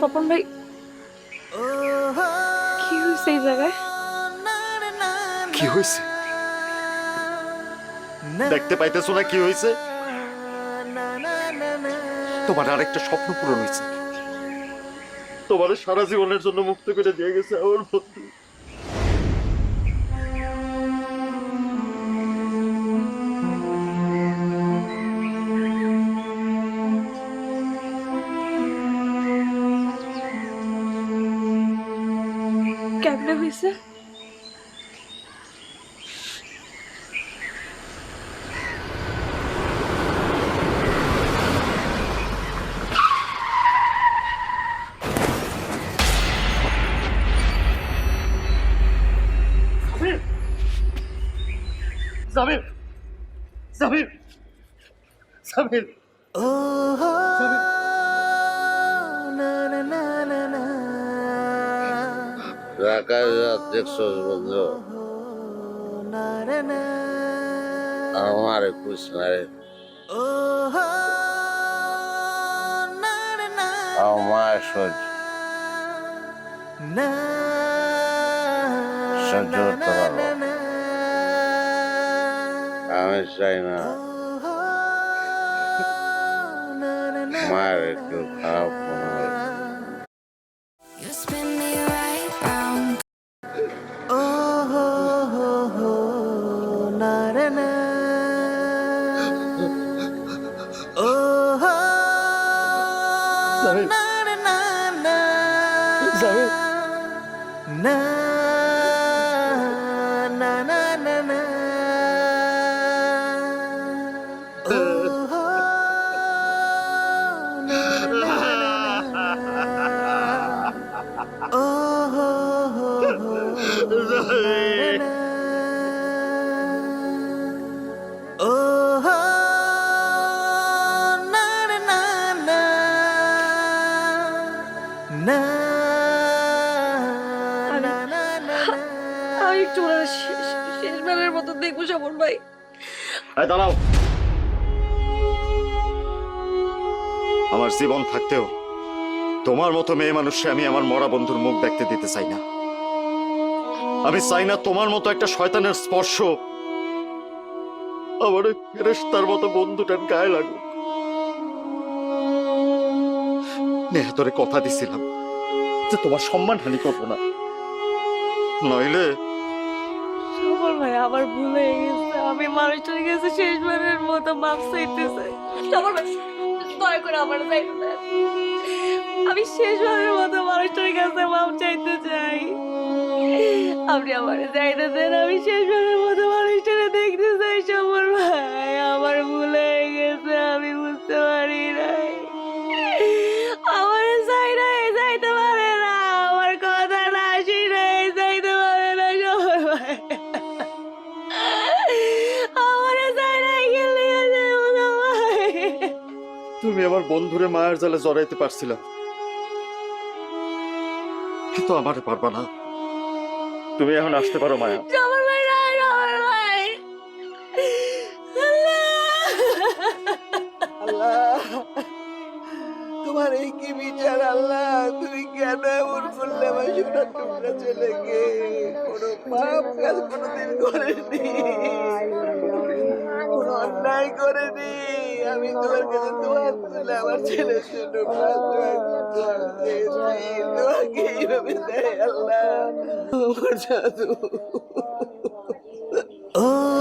তপন ভাই কি হয়েছে এই জায়গায়? কি হয়েছে দেখতে পাইতেছো না কি হয়েছে তোমার আরেকটা স্বপ্ন পূরণ হয়েছে তোমার সারা জীবনের জন্য মুক্ত করে দিয়ে গেছে আমার বন্ধু। হয়েছে জামির জামির জামির জামির ঢাকায় দেখছস বন্ধু। আমার একুশ নারে আমার সহ্য। সহ্য করতে পারব আমি চাই না। মায়ের একটু খারাপ মনে হয়। জামির জামির আমি একটু শেষবারের মতো দেখব ভাই। দাঁড়াও। আমার জীবন থাকতেও তোমার মতো মেয়ে মানুষকে আমি আমার মরা বন্ধুর মুখ দেখতে দিতে চাই না। আমি চাই না তোমার মতো একটা শয়তানের স্পর্শ আমার ওই ফেরেশতার মতো বন্ধুটার গায়ে লাগুক। নেহা তোরে কথা দিছিলাম যে তোমার সম্মান হানি করব না। নইলে স্বপন ভাই আমার ভুল হয়ে গেছে। আমি মানুষটার কাছে শেষবারের মতো মাপ চাইতে চাই স্বপন ভাই দয়া করে আমার যাইতে আমি শেষবারের মতো মানুষটার কাছে মাপ চাইতে চাই। আপনি আমার যাইতে দেন আমি শেষবারের মতো মানুষটাকে তুমি আমার বন্ধুরে মায়ের জালে জড়াইতে পারছিল। কিন্তু আমারে পারবা না। তুমি এখন আসতে পারো মায়া। তোমার এই কি বিচার আল্লাহ? তুমি কেন এমন করলে? আমার সোনার টুকরা ছেলেকে কোনো পাপ কাজ কোনোদিন করেনি। কোনো অন্যায় করেনি। আমি তোমার কাছে আমার ছেলের জন্য তোমাকে এইভাবে দেয় আল্লাহ আমার জাদু ও